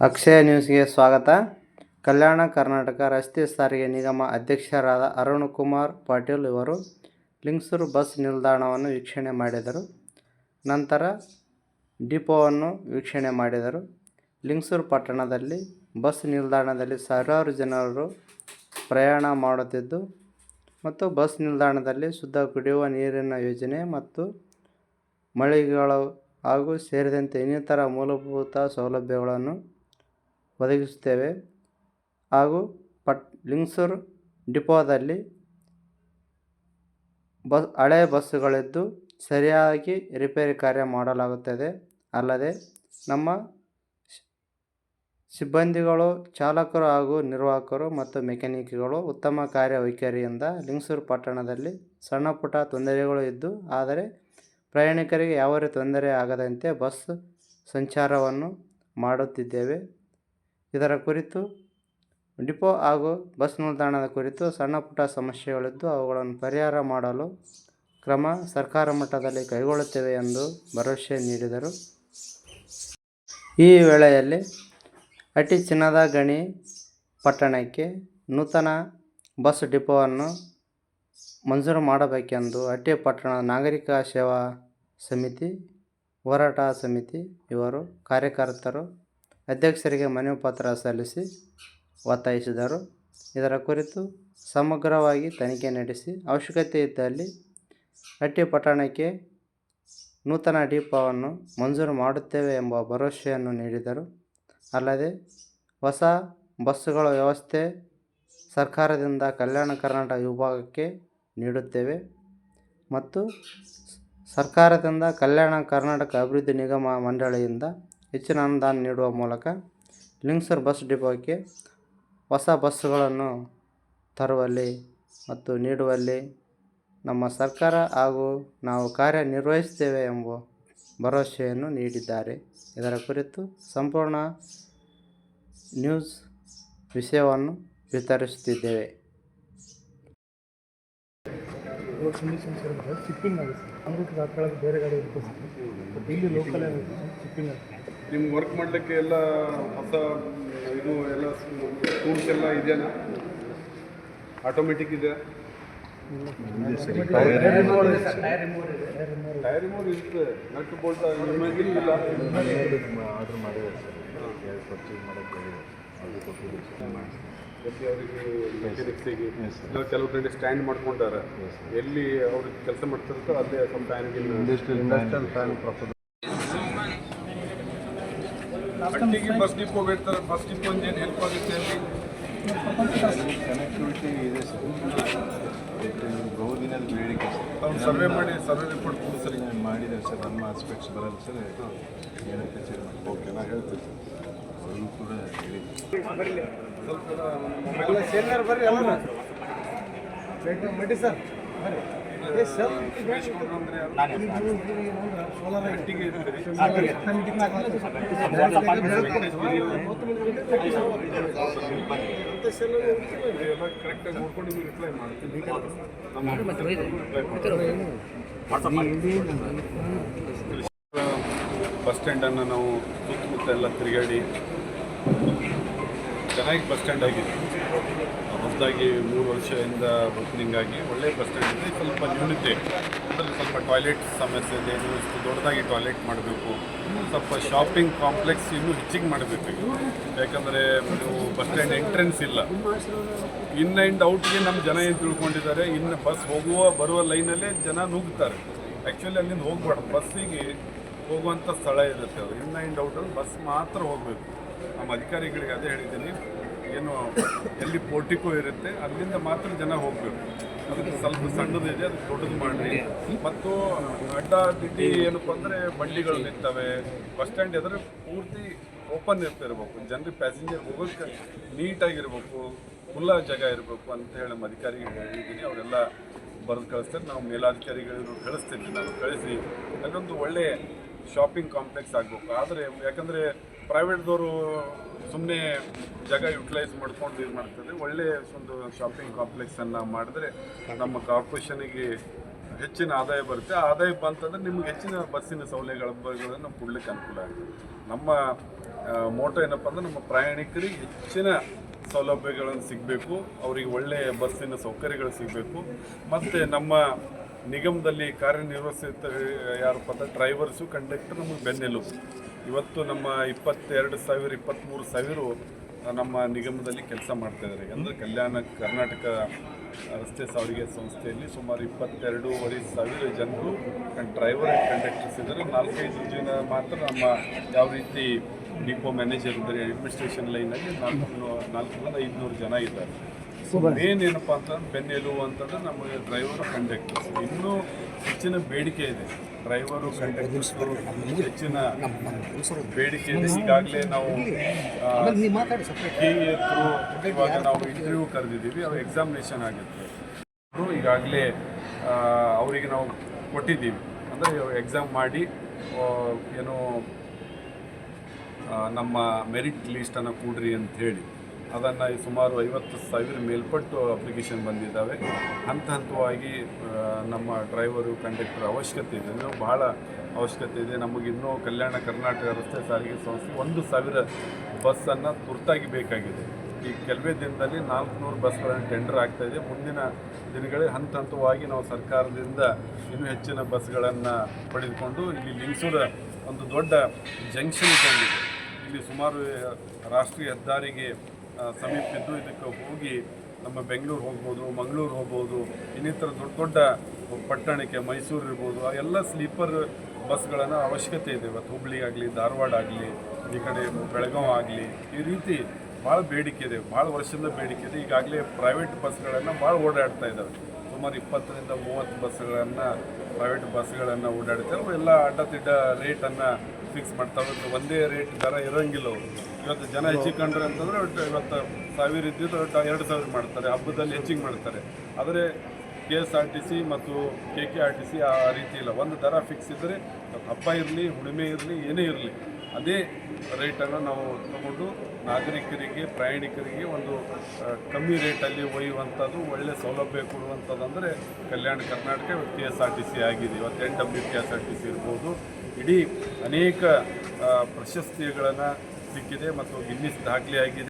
ಅಕ್ಷಯ ನ್ಯೂಸ್ಗೆ ಸ್ವಾಗತ. ಕಲ್ಯಾಣ ಕರ್ನಾಟಕ ರಸ್ತೆ ಸಾರಿಗೆ ನಿಗಮ ಅಧ್ಯಕ್ಷರಾದ ಅರುಣ್ ಕುಮಾರ್ ಪಾಟೀಲ್ ಇವರು ಲಿಂಗ್ಸೂರು ಬಸ್ ನಿಲ್ದಾಣವನ್ನು ವೀಕ್ಷಣೆ ಮಾಡಿದರು. ನಂತರ ಡಿಪೋವನ್ನು ವೀಕ್ಷಣೆ ಮಾಡಿದರು. ಲಿಂಗ್ಸೂರು ಪಟ್ಟಣದಲ್ಲಿ ಬಸ್ ನಿಲ್ದಾಣದಲ್ಲಿ ಸಾವಿರಾರು ಜನರು ಪ್ರಯಾಣ ಮಾಡುತ್ತಿದ್ದು ಮತ್ತು ಬಸ್ ನಿಲ್ದಾಣದಲ್ಲಿ ಶುದ್ಧ ಕುಡಿಯುವ ನೀರಿನ ಯೋಜನೆ ಮತ್ತು ಮಳಿಗೆಗಳು ಹಾಗೂ ಸೇರಿದಂತೆ ಇನ್ನಿತರ ಮೂಲಭೂತ ಸೌಲಭ್ಯಗಳನ್ನು ಒದಗಿಸುತ್ತೇವೆ. ಹಾಗೂ ಪಟ್, ಲಿಂಗ್ಸೂರು ಡಿಪೋದಲ್ಲಿ ಬಸ್ ಹಳೆಯ ಬಸ್ಸುಗಳಿದ್ದು ಸರಿಯಾಗಿ ರಿಪೇರಿ ಕಾರ್ಯ ಮಾಡಲಾಗುತ್ತದೆ. ಅಲ್ಲದೆ ನಮ್ಮ ಸಿಬ್ಬಂದಿಗಳು, ಚಾಲಕರು ಹಾಗೂ ನಿರ್ವಾಹಕರು ಮತ್ತು ಮೆಕ್ಯಾನಿಕ್ಗಳು ಉತ್ತಮ ಕಾರ್ಯವೈಖರಿಯಿಂದ ಲಿಂಗಸೂರು ಪಟ್ಟಣದಲ್ಲಿ ಸಣ್ಣ ಪುಟ್ಟ ತೊಂದರೆಗಳು ಇದ್ದು, ಆದರೆ ಪ್ರಯಾಣಿಕರಿಗೆ ಯಾವ ರೀತಿ ತೊಂದರೆ ಆಗದಂತೆ ಬಸ್ ಸಂಚಾರವನ್ನು ಮಾಡುತ್ತಿದ್ದೇವೆ. ಇದರ ಕುರಿತು, ಡಿಪೋ ಹಾಗೂ ಬಸ್ ನಿಲ್ದಾಣದ ಕುರಿತು ಸಣ್ಣ ಪುಟ್ಟ ಸಮಸ್ಯೆಗಳಿದ್ದು, ಅವುಗಳನ್ನು ಪರಿಹಾರ ಮಾಡಲು ಕ್ರಮ ಸರ್ಕಾರ ಮಟ್ಟದಲ್ಲಿ ಕೈಗೊಳ್ಳುತ್ತೇವೆ ಎಂದು ಭರವಸೆ ನೀಡಿದರು. ಈ ವೇಳೆಯಲ್ಲಿ ಅಟಿ ಚಿನ್ನದ ಗಣಿ ಪಟ್ಟಣಕ್ಕೆ ನೂತನ ಬಸ್ ಡಿಪೋವನ್ನು ಮಂಜೂರು ಮಾಡಬೇಕೆಂದು ಅಟ್ಟಿ ಪಟ್ಟಣ ನಾಗರಿಕ ಸೇವಾ ಸಮಿತಿ, ಹೋರಾಟ ಸಮಿತಿ ಇವರು ಕಾರ್ಯಕರ್ತರು, ಅಧ್ಯಕ್ಷರಿಗೆ ಮನವಿ ಪತ್ರ ಸಲ್ಲಿಸಿ ಒತ್ತಾಯಿಸಿದರು. ಇದರ ಕುರಿತು ಸಮಗ್ರವಾಗಿ ತನಿಖೆ ನಡೆಸಿ ಅವಶ್ಯಕತೆ ಇದ್ದಲ್ಲಿ ಅಟ್ಟಿ ಪಟ್ಟಣಕ್ಕೆ ನೂತನ ಡಿಪೋವನ್ನು ಮಂಜೂರು ಮಾಡುತ್ತೇವೆ ಎಂಬ ಭರವಸೆಯನ್ನು ನೀಡಿದರು. ಅಲ್ಲದೆ ಹೊಸ ಬಸ್ಸುಗಳ ವ್ಯವಸ್ಥೆ ಸರ್ಕಾರದಿಂದ ಕಲ್ಯಾಣ ಕರ್ನಾಟಕ ವಿಭಾಗಕ್ಕೆ ನೀಡುತ್ತೇವೆ ಮತ್ತು ಸರ್ಕಾರದಿಂದ ಕಲ್ಯಾಣ ಕರ್ನಾಟಕ ಅಭಿವೃದ್ಧಿ ನಿಗಮ ಮಂಡಳಿಯಿಂದ ಹೆಚ್ಚಿನ ಅನುದಾನ ನೀಡುವ ಮೂಲಕ ಲಿಂಗಸೂರು ಬಸ್ ಡಿಪೋಕ್ಕೆ ಹೊಸ ಬಸ್ಸುಗಳನ್ನು ತರುವಲ್ಲಿ ಮತ್ತು ನೀಡುವಲ್ಲಿ ನಮ್ಮ ಸರ್ಕಾರ ಹಾಗೂ ನಾವು ಕಾರ್ಯನಿರ್ವಹಿಸ್ತೇವೆ ಎಂಬ ಭರವಸೆಯನ್ನು ನೀಡಿದ್ದಾರೆ. ಇದರ ಕುರಿತು ಸಂಪೂರ್ಣ ನ್ಯೂಸ್ ವಿಷಯವನ್ನು ವಿತರಿಸುತ್ತಿದ್ದೇವೆ. ಶಿಪ್ಪಿಂಗ್ ಬೇರೆ ವರ್ಕ್ ಮಾಡಲಿಕ್ಕೆ ಎಲ್ಲ ಹೊಸ, ಇದು ಎಲ್ಲ ಟೂಲ್ಸ್ ಎಲ್ಲ ಇದೆಯಾ ಆಟೋಮೆಟಿಕ್ ಇದೆ. ಆರ್ಡ್ರ್ ಸರ್ ಪರ್ಚೇಸ್ ಮಾಡೋಕ್ಕೆ ಕೆಲವು ಕಡೆ ಸ್ಟ್ಯಾಂಡ್ ಮಾಡ್ಕೊಂಡಾರೆ ಎಲ್ಲಿ ಅವ್ರಿಗೆ ಕೆಲಸ ಮಾಡ್ತಿರ್ತೋ ಅಲ್ಲೇ ಸ್ವಲ್ಪ ಇಂಡಸ್ಟ್ರಿಯಲ್ ಫ್ಯಾನ್ ಬಸ್ ಡಿಪೋ ಬಿಡ್ತಾರೆ ಬಸ್ ಡಿಪೋ ಏನು ಹೆಲ್ಪ್ ಆಗುತ್ತೆ ಅಲ್ಲಿ ಕನೆಕ್ಟಿವಿಟಿ ಇದೆ ಸರ್ ಬಹುದಿನದ ಬೇಡಿಕೆ ಸರ್ ಸರ್ವೆ ಮಾಡಿ ಸರ್ವೆ ರಿಪೋರ್ಟ್ ಕೊಡು ಸರಿ. ನಾನು ಮಾಡಿದೆ ಸರ್. ನಮ್ಮ ಆಸ್ಪೆಕ್ಟ್ಸ್ ಬರಲ್ಲ ಸರ್. ಏನಕ್ಕೆ ಸರ್ ಓಕೆ ನಾ ಹೇಳ್ತೀನಿ ಅವರು ಕೂಡ ಹೇಳಿ. ಸರ್ ಹಟ್ಟಿಗೆ ಸರ್ ಎಲ್ಲ ಸರ್ ಮಾಡ್ತೀನಿ ಬಸ್ ಸ್ಟ್ಯಾಂಡನ್ನು ನಾವು ಸುತ್ತಮುತ್ತ ಎಲ್ಲ ತಿರುಗಾಡಿ ಚೆನ್ನಾಗಿ ಬಸ್ ಸ್ಟ್ಯಾಂಡ್ ಆಗಿದೆ. ಹೊಸದಾಗಿ ಮೂರು ವರ್ಷದಿಂದ ಓಪನಿಂಗ್ ಆಗಿ ಒಳ್ಳೆಯ ಬಸ್ ಸ್ಟ್ಯಾಂಡ್ ಇದೆ. ಸ್ವಲ್ಪ ನ್ಯೂನತೆ. ಅದರಲ್ಲಿ ಸ್ವಲ್ಪ ಟಾಯ್ಲೆಟ್ ಸಮಸ್ಯೆ ಇದೆ. ಇನ್ನೂ ಇಷ್ಟು ದೊಡ್ಡದಾಗಿ ಟಾಯ್ಲೆಟ್ ಮಾಡಬೇಕು. ಸ್ವಲ್ಪ ಶಾಪಿಂಗ್ ಕಾಂಪ್ಲೆಕ್ಸ್ ಇನ್ನೂ ಹೆಚ್ಚಿಗೆ ಮಾಡಬೇಕು ಯಾಕಂದರೆ ನೀವು ಬಸ್ ಸ್ಟ್ಯಾಂಡ್ ಎಂಟ್ರೆನ್ಸ್ ಇಲ್ಲ. ಇನ್ ಆ್ಯಂಡ್ ಔಟ್ಗೆ ನಮ್ಮ ಜನ ಏನು ತಿಳ್ಕೊಂಡಿದ್ದಾರೆ, ಇನ್ನು ಬಸ್ ಹೋಗುವ, ಬರುವ ಲೈನಲ್ಲೇ ಜನ ನುಗ್ತಾರೆ. ಆ್ಯಕ್ಚುಲಿ ಅಲ್ಲಿಂದ ಹೋಗ್ಬಾರ್ದು. ಬಸ್ಸಿಗೆ ಹೋಗುವಂಥ ಸ್ಥಳ ಇರುತ್ತೆ ಅದು. ಇನ್ ಆ್ಯಂಡ್ ಔಟಲ್ಲಿ ಬಸ್ ಮಾತ್ರ ಹೋಗಬೇಕು. ನಮ್ಮ ಅಧಿಕಾರಿಗಳಿಗೆ ಅದೇ ಹೇಳಿದ್ದೀನಿ. ಏನು, ಎಲ್ಲಿ ಪೋರ್ಟಿಕೋ ಇರುತ್ತೆ, ಅಲ್ಲಿಂದ ಮಾತ್ರ ಜನ ಹೋಗಬೇಕು. ಅದಕ್ಕೆ ಸ್ವಲ್ಪ ಸಣ್ಣದಿದೆ, ಅದು ದೊಡ್ಡದು ಮಾಡಿರಿ. ಮತ್ತು, ಅಡ್ಡ ದಿಟ್ಟಿ ಏನಪ್ಪ ಅಂದರೆ ಬಂಡಿಗಳು ನಿಂತವೆ. ಬಸ್ ಸ್ಟ್ಯಾಂಡ್ ಎದುರು ಪೂರ್ತಿ ಓಪನ್ ಇರ್ತಿರ್ಬೇಕು. ಜನರಿಗೆ ಪ್ಯಾಸೆಂಜರ್ ಹೋಗೋಕ್ಕೆ ನೀಟಾಗಿರ್ಬೇಕು. ಖುಲ್ಲ ಜಾಗ ಇರಬೇಕು ಅಂತ ಹೇಳಿ ನಮ್ಮ ಅಧಿಕಾರಿಗಳು ಹೇಳಿದ್ದೀನಿ. ಅವರೆಲ್ಲ ಬರೆದು ಕಳಿಸ್ತಾರೆ. ನಾವು ಮೇಲಾಧಿಕಾರಿಗಳನ್ನು ಕಳಿಸ್ತೀನಿ. ನಾನು ಕಳಿಸಿ, ಅದೊಂದು ಒಳ್ಳೆಯ ಶಾಪಿಂಗ್ ಕಾಂಪ್ಲೆಕ್ಸ್ ಆಗಬೇಕು. ಆದರೆ, ಯಾಕಂದರೆ ಪ್ರೈವೇಟ್ದವರು ಸುಮ್ಮನೆ ಜಾಗ ಯುಟಿಲೈಸ್ ಮಾಡ್ಕೊಂಡು ಇದು ಮಾಡ್ತಾರೆ ಒಳ್ಳೆಯ ಒಂದು ಶಾಪಿಂಗ್ ಕಾಂಪ್ಲೆಕ್ಸನ್ನು ಮಾಡಿದ್ರೆ ನಮ್ಮ ಕಾರ್ಪೊರೇಷನಿಗೆ ಹೆಚ್ಚಿನ ಆದಾಯ ಬರುತ್ತೆ. ಆ ಆದಾಯ ಬಂತಂದ್ರೆ ನಿಮ್ಗೆ ಹೆಚ್ಚಿನ ಬಸ್ಸಿನ ಸೌಲಭ್ಯಗಳನ್ನು ಕೊಡ್ಲಿಕ್ಕೆ ಅನುಕೂಲ ಆಗುತ್ತೆ. ನಮ್ಮ ಮೋಟೋ ಏನಪ್ಪ ಅಂದ್ರೆ ನಮ್ಮ ಪ್ರಯಾಣಿಕರಿಗೆ ಹೆಚ್ಚಿನ ಸೌಲಭ್ಯಗಳನ್ನು ಸಿಗಬೇಕು. ಅವರಿಗೆ ಒಳ್ಳೆಯ ಬಸ್ಸಿನ ಸೌಕರ್ಯಗಳು ಸಿಗಬೇಕು. ಮತ್ತು ನಮ್ಮ ನಿಗಮದಲ್ಲಿ ಕಾರ್ಯನಿರ್ವಹಿಸುತ್ತ ಯಾರಪ್ಪ ಅಂದರೆ ಡ್ರೈವರ್ಸು ಕಂಡಕ್ಟರ್ ನಮಗೆ ಬೆನ್ನೆಲುಬು. ಇವತ್ತು ನಮ್ಮ ಇಪ್ಪತ್ತೆರಡು ಸಾವಿರ ಇಪ್ಪತ್ತ್ಮೂರು ಸಾವಿರ ನಮ್ಮ ನಿಗಮದಲ್ಲಿ ಕೆಲಸ ಮಾಡ್ತಾ ಇದ್ದಾರೆ. ಅಂದರೆ ಕಲ್ಯಾಣ ಕರ್ನಾಟಕ ರಸ್ತೆ ಸಾರಿಗೆ ಸಂಸ್ಥೆಯಲ್ಲಿ ಸುಮಾರು ಇಪ್ಪತ್ತೆರಡೂವರೆ ಸಾವಿರ ಜನರು ಡ್ರೈವರ್ ಆ್ಯಂಡ್ ಕಂಡಕ್ಟರ್ಸ್ ಇದ್ದಾರೆ. ನಾಲ್ಕೈದು ಜನ ಮಾತ್ರ ನಮ್ಮ ಯಾವ ರೀತಿ ಡಿಪೋ ಮ್ಯಾನೇಜರ್ ಇದ್ದಾರೆ ಅಡ್ಮಿನಿಸ್ಟ್ರೇಷನ್ ಲೈನಲ್ಲಿ ನಾಲ್ಕು, ನಾಲ್ಕರಿಂದ ಐದುನೂರು ಜನ ಇದ್ದಾರೆ. ಮೇನ್ ಏನಪ್ಪ ಅಂತಂದ್ರೆ ಬೆನ್ನೆಲುಬು ಅಂತಂದ್ರೆ ನಮಗೆ ಡ್ರೈವರ್ ಕಂಡಕ್ಟರ್ಸ್ ಇನ್ನೂ ಹೆಚ್ಚಿನ ಬೇಡಿಕೆ ಇದೆ. ಡ್ರೈವರು ಕಂಡಕ್ಟರ್ಸ್ ಹೆಚ್ಚಿನ ಬೇಡಿಕೆ ಇದೆ. ಈಗಾಗಲೇ ನಾವು ಕೆ ಥ್ರೂ ಇವಾಗ ನಾವು ಇಂಟರ್ವ್ಯೂ ಕರೆದಿದ್ದೀವಿ. ಅವ್ರ ಎಕ್ಸಾಮಿನೇಷನ್ ಆಗಿತ್ತು ಅವರು ಈಗಾಗಲೇ ಅವರಿಗೆ ನಾವು ಕೊಟ್ಟಿದ್ದೀವಿ. ಅಂದರೆ ಎಕ್ಸಾಮ್ ಮಾಡಿ ಏನು ನಮ್ಮ ಮೆರಿಟ್ ಲೀಸ್ಟನ್ನು ಕೂಡ್ರಿ ಅಂತ ಹೇಳಿ. ಅದನ್ನು ಸುಮಾರು ಐವತ್ತು ಸಾವಿರ ಮೇಲ್ಪಟ್ಟು ಅಪ್ಲಿಕೇಶನ್ ಬಂದಿದ್ದಾವೆ. ಹಂತ ಹಂತವಾಗಿ ನಮ್ಮ ಡ್ರೈವರು ಕಂಡಕ್ಟರ್ ಅವಶ್ಯಕತೆ ಇದೆ. ಇನ್ನೂ ಬಹಳ ಅವಶ್ಯಕತೆ ಇದೆ. ನಮಗಿನ್ನೂ ಕಲ್ಯಾಣ ಕರ್ನಾಟಕ ರಸ್ತೆ ಸಾರಿಗೆ ಸಂಸ್ಥೆ ಒಂದು ಸಾವಿರ ಬಸ್ಸನ್ನು ತುರ್ತಾಗಿ ಬೇಕಾಗಿದೆ. ಈ ಕೆಲವೇ ದಿನದಲ್ಲಿ ನಾಲ್ಕುನೂರು ಬಸ್ಗಳನ್ನು ಟೆಂಡರ್ ಆಗ್ತಾ ಇದೆ. ಮುಂದಿನ ದಿನಗಳಲ್ಲಿ ಹಂತ ಹಂತವಾಗಿ ನಾವು ಸರ್ಕಾರದಿಂದ ಇನ್ನೂ ಹೆಚ್ಚಿನ ಬಸ್ಗಳನ್ನು ಪಡೆದುಕೊಂಡು ಇಲ್ಲಿ ಲಿಂಗಸೂರ ಒಂದು ದೊಡ್ಡ ಜಂಕ್ಷನ್ ತಂದಿದೆ ಇಲ್ಲಿ ಸುಮಾರು ರಾಷ್ಟ್ರೀಯ ಹೆದ್ದಾರಿಗೆ ಸಮೀಪಿದ್ದು ಇದಕ್ಕೆ ಹೋಗಿ ನಮ್ಮ ಬೆಂಗಳೂರು ಹೋಗ್ಬೋದು, ಮಂಗಳೂರು ಹೋಗ್ಬೋದು, ಇನ್ನಿತರ ದೊಡ್ಡ ದೊಡ್ಡ ಪಟ್ಟಣಕ್ಕೆ ಮೈಸೂರು ಇರ್ಬೋದು ಎಲ್ಲ ಸ್ಲೀಪರ್ ಬಸ್ಗಳನ್ನು ಅವಶ್ಯಕತೆ ಇದೆ ಇವತ್ತು. ಹುಬ್ಳಿ ಆಗಲಿ, ಧಾರವಾಡ ಆಗಲಿ, ಈ ಕಡೆ ಬೆಳಗಾವಿ ಆಗಲಿ, ಈ ರೀತಿ ಭಾಳ ಬೇಡಿಕೆ ಇದೆ, ಭಾಳ ವರ್ಷದಿಂದ ಬೇಡಿಕೆ ಇದೆ. ಈಗಾಗಲೇ ಪ್ರೈವೇಟ್ ಬಸ್ಗಳನ್ನು ಭಾಳ ಓಡಾಡ್ತಾ ಇದ್ದಾವೆ ಸುಮಾರು ಇಪ್ಪತ್ತರಿಂದ ಮೂವತ್ತು ಬಸ್ಗಳನ್ನು ಪ್ರೈವೇಟ್ ಬಸ್ಗಳನ್ನು ಓಡಾಡ್ತಾರೆ ಅಡ್ಡ ತಿಡ್ಡ ರೇಟನ್ನು ಫಿಕ್ಸ್ ಮಾಡ್ತಾವೆ ಒಂದೇ ರೇಟ್ ದರ ಇರೋಂಗಿಲ್ಲ ಅವರು. ಇವತ್ತು ಜನ ಹೆಚ್ಚಿಗೆ ಕಂಡ್ರೆ ಅಂತಂದ್ರೆ ಒಟ್ಟು ಇವತ್ತು ಸಾವಿರ ಇದ್ದಿದ್ದು ಒಟ್ಟು ಎರಡು ಸಾವಿರ ಮಾಡ್ತಾರೆ. ಹಬ್ಬದಲ್ಲಿ ಹೆಚ್ಚಿಗೆ ಮಾಡ್ತಾರೆ. ಆದರೆ K S R T C ಮತ್ತು K K R T C ಆ ರೀತಿ ಇಲ್ಲ. ಒಂದು ದರ ಫಿಕ್ಸ್ ಇದ್ದರೆ ಹಬ್ಬ ಇರಲಿ ಹುಣಿಮೆ ಇರಲಿ, ಏನೇ ಇರಲಿ, ಅದೇ ರೇಟನ್ನು ನಾವು ತಗೊಂಡು ನಾಗರಿಕರಿಗೆ, ಪ್ರಯಾಣಿಕರಿಗೆ ಒಂದು ಕಮ್ಮಿ ರೇಟಲ್ಲಿ ಒಯ್ಯುವಂಥದ್ದು, ಒಳ್ಳೆ ಸೌಲಭ್ಯ ಕೊಡುವಂಥದ್ದು ಅಂದರೆ Kalyana Karnataka K S R T C ಆಗಿದೆ. ಇವತ್ತು N W K S R T C ಇರ್ಬೋದು. ಇಡೀ ಅನೇಕ ಪ್ರಶಸ್ತಿಗಳನ್ನು ಸಿಕ್ಕಿದೆ ಮತ್ತು ಗಿನ್ನಿಸ್ ದಾಖಲೆ ಆಗಿದೆ